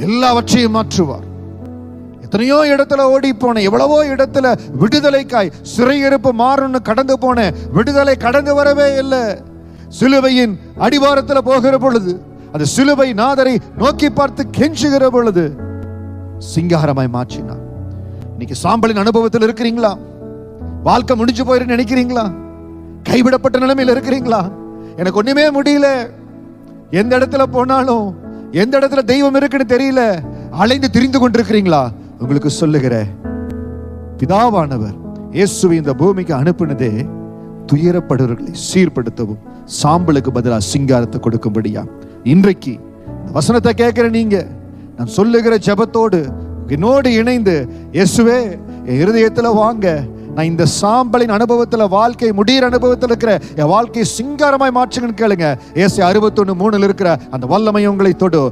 எல்லாவற்றையும் மாற்றுவார். எத்தனையோ இடத்துல ஓடி போனேன் எவ்வளவோ இடத்துல விடுதலைக்காய் சிறையிருப்பு மாறும்னு கடந்து போனேன் விடுதலை கடந்து வரவே இல்லை. சிலுவையின் அடிவாரத்தில் போகிற பொழுது அந்த சிலுவை நாதரை நோக்கி பார்த்து கெஞ்சுகிற பொழுது சிங்காரமாய் மாற்றினார். இன்னைக்கு சாம்பலின் அனுபவத்தில் இருக்கிறீங்களா? வாழ்க்கை முடிஞ்சு போயிரு நினைக்கிறீங்களா? கைவிடப்பட்ட நிலைமையில் இருக்கிறீங்களா? எனக்கு ஒண்ணுமே முடியல. எந்த இடத்துல போனாலும் எந்த இடத்துல தெய்வம் இருக்குன்னு தெரியல. அலைந்து திரிந்து கொண்டிருக்கிறீங்களா? உங்களுக்கு சொல்லுகிற பிதாவானவர் இயேசுவை இந்த பூமிக்கு அனுப்பினதே துயரப்படுவர்களை சீர்படுத்தவும் சாம்பலுக்கு பதிலாக சிங்காரத்தை கொடுக்கும்படியா? இன்றைக்கு வசனத்தை கேட்கிற நீங்க நான் சொல்லுகிற ஜெபத்தோடு என்னோடு இணைந்து இயேசுவே என் இருதயத்தில் வாங்க நான் இந்த சாம்பலின் அனுபவத்துல வாழ்க்கை முடியிற அனுபவத்தில் இருக்கிற என் வாழ்க்கையை சிங்காரமாய் மாற்றுங்கன்னு கேளுங்க. ஏசி அறுபத்தொன்று மூணுல இருக்கிற அந்த வல்லமை உங்களை தொடு